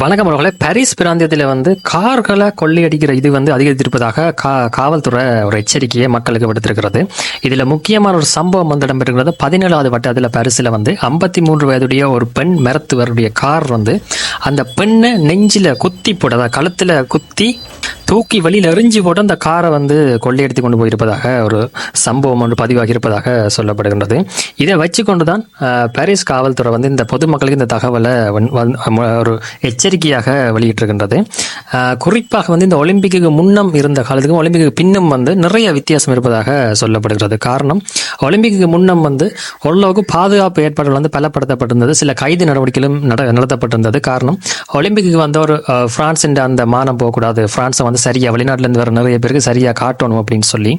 வணக்கம் அவர்களே. பாரிஸ் பிராந்தியத்தில் வந்து கார்களை கொள்ளையடிக்கிற இது வந்து அதிகரித்திருப்பதாக கா காவல்துறை ஒரு எச்சரிக்கையை மக்களுக்கு விடுத்திருக்கிறது. இதில் முக்கியமான ஒரு சம்பவம் வந்து இடம்பெறுகிறது பதினேழாவது வட்டத்தில் பாரிஸில் வந்து ஐம்பத்தி மூன்று வயதுடைய ஒரு பெண் மருத்துவருடைய கார் வந்து அந்த பெண்ணை நெஞ்சில் குத்தி போட கழுத்தில் குத்தி தூக்கி வழியில் எரிஞ்சு போட்டு அந்த காரை வந்து கொள்ளையடித்து கொண்டு போயிருப்பதாக ஒரு சம்பவம் ஒன்று பதிவாகி இருப்பதாக சொல்லப்படுகின்றது. இதை வச்சுக்கொண்டு தான் பாரிஸ் காவல்துறை வந்து இந்த பொதுமக்களுக்கு இந்த தகவலை வந்- ஒரு எச்சரிக்கையாக வெளியிட்டிருக்கின்றது. குறிப்பாக வந்து இந்த ஒலிம்பிக்கு முன்னம் இருந்த காலத்துக்கும் ஒலிம்பிக்கு பின்னும் வந்து நிறைய வித்தியாசம் இருப்பதாக சொல்லப்படுகிறது. காரணம் ஒலிம்பிக்கு முன்னம் வந்து ஓரளவுக்கு பாதுகாப்பு ஏற்பாடுகள் வந்து பலப்படுத்தப்பட்டிருந்தது. சில கைது நடவடிக்கைகளும் நட நடத்தப்பட்டிருந்தது. காரணம் ஒலிம்பிக்கு வந்த ஒரு அஹ், பிரான்ஸின் அந்த மானம் போகக்கூடாது. பிரான்ஸை வந்து சரியாக வெளிநாட்டிலேருந்து வர நிறைய பேருக்கு சரியாக காட்டணும் அப்படின்னு சொல்லி.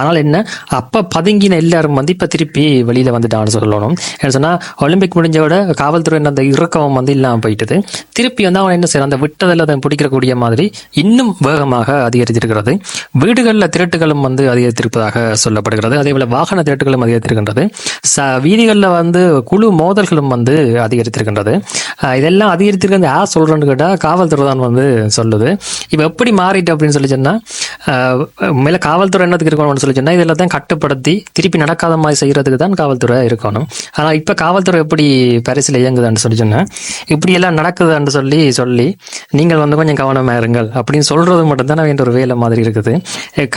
ஆனால் என்ன? அப்போ பதுங்கின எல்லாரும் வந்து இப்போ திருப்பி வெளியில் வந்துட்டான்னு சொல்லணும். என்ன சொன்னால் ஒலிம்பிக் முடிஞ்ச விட காவல்துறை அந்த இறக்கம் வந்து இல்லாமல் போயிட்டது. திருப்பி வந்து அவன் என்ன செய்யறான் அந்த விட்டதில் அதை பிடிக்கக்கூடிய மாதிரி இன்னும் வேகமாக அதிகரித்திருக்கிறது. வீடுகளில் திருட்டுகளும் வந்து அதிகரித்திருப்பதாக சொல்லப்படுகிறது. அதே போல் வாகன திருட்டுகளும் அதிகரித்திருக்கின்றது. ச வீதிகளில் வந்து குழு மோதல்களும் வந்து அதிகரித்திருக்கின்றது. இதெல்லாம் அதிகரித்திருக்கிறது யார் சொல்கிறேன்னு கேட்டால் காவல்துறை தான் வந்து சொல்லுது. இப்போ எப்படி மாறி அப்படின்னு சொல்லி சொன்னால் மேலே காவல்துறை என்னத்துக்கு இருக்கணும்னு சொல்லி சொன்னால் இதில் தான் கட்டுப்படுத்தி திருப்பி நடக்காத மாதிரி செய்கிறதுக்கு தான் காவல்துறை இருக்கணும். ஆனால் இப்போ காவல்துறை எப்படி பரிசில் இயங்குதுன்னு சொல்லி சொன்னால் இப்படியெல்லாம் நடக்குதுன்னு சொல்லி சொல்லி நீங்கள் வந்து கொஞ்சம் கவனமாக இருங்கள் அப்படின்னு சொல்கிறது மட்டும்தான் என்ற ஒரு வேலை மாதிரி இருக்குது.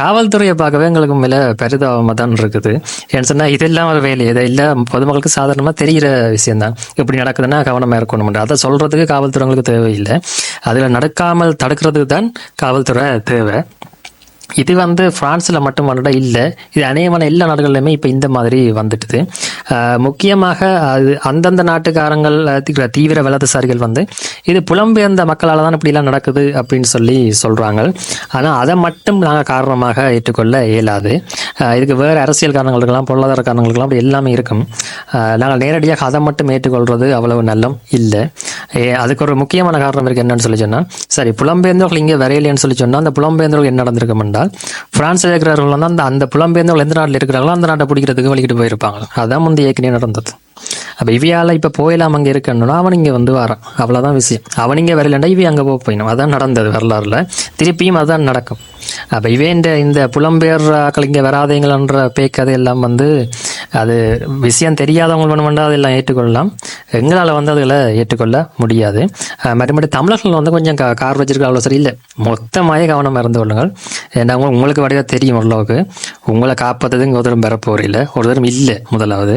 காவல்துறையை பார்க்கவே எங்களுக்கு மேலே பரிதாபமாக தான் இருக்குது. ஏன்னு சொன்னால் இதெல்லாம் ஒரு வேலை. இதை இல்லை பொதுமக்களுக்கு சாதாரணமாக தெரிகிற விஷயம் தான் இப்படி நடக்குதுன்னா கவனமாக இருக்கணும் அதை சொல்கிறதுக்கு காவல்துறைங்களுக்கு தேவையில்லை. அதில் நடக்காமல் தடுக்கிறதுக்கு தான் காவல்துறை தேவை. இது வந்து பிரான்ஸில் மட்டும் வந்துட இல்லை. இது அநேகமான எல்லா நாடுகள்லையுமே இப்போ இந்த மாதிரி வந்துட்டுது. முக்கியமாக அது அந்தந்த நாட்டுக்காரங்கள் தீவிர வலதுசாரிகள் வந்து இது புலம்பெயர்ந்த மக்களால் தான் இப்படிலாம் நடக்குது அப்படின்னு சொல்லி சொல்கிறாங்க ஆனால் அதை மட்டும் நாங்கள் காரணமாக ஏற்றுக்கொள்ள இயலாது. இதுக்கு வேறு அரசியல் காரணங்களுக்கெல்லாம் பொருளாதார காரணங்களுக்கெல்லாம் அப்படி எல்லாமே இருக்கும். நாங்கள் நேரடியாக அதை மட்டும் ஏற்றுக்கொள்வது அவ்வளவு நல்லம் இல்லை. ஏ- அதுக்கு ஒரு முக்கியமான காரணம் இருக்குது என்னன்னு சொல்லி சொன்னால் சரி புலம்பெயர்ந்தவர்கள் இங்கே வரையிலேன்னு சொல்லி சொன்னால் அந்த புலம்பெயர்ந்தவர்கள் என்ன நடந்திருக்கும் என்றால் பிரான்ஸில் இருக்கிறவர்கள் வந்து அந்த அந்த புலம்பெயர்ந்தவர்கள் எந்த நாட்டில் இருக்கிறாங்களோ அந்த நாட்டை பிடிக்கிறதுக்கு வழிகிட்டு போயிருப்பாங்க. அதான் முந்தைய ஏற்கனவே நடந்தது. அப்போ இவையால் இப்போ போயிலாம் அங்கே இருக்கணும்னா அவன் இங்கே வந்து வரான். அவ்வளோதான் விஷயம். அவன் இங்கே வரலண்டா இவன் அங்கே போக போயிடும் அதான் நடந்தது வரலாறுல. திருப்பியும் அதுதான் நடக்கும். அப்போ இவேண்ட இந்த புலம்பெயர் ஆக்கள் இங்கே வராதீங்களன்ற பேக்கதை எல்லாம் வந்து அது விஷயம் தெரியாதவங்க வேணுமெண்டா அதெல்லாம் ஏற்றுக்கொள்ளலாம். எங்களால் வந்து அதில் ஏற்றுக்கொள்ள முடியாது. மறுபடி தமிழர்கள் வந்து கொஞ்சம் கா கார் வச்சிருக்க அவ்வளோ சரி இல்லை. மொத்தமாக கவனமாக இருந்து கொள்ளுங்கள். ஏன்னா உங்களுக்கு வடிவாக தெரியும் ஓரளவுக்கு. உங்களை காப்பாற்றுறது இங்கே ஒரு தரம் பெற ஒரு தரம் இல்லை முதலாவது.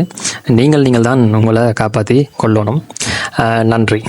நீங்கள் நீங்கள் தான் உங்களை காப்பாற்றி கொள்ளணும். நன்றி.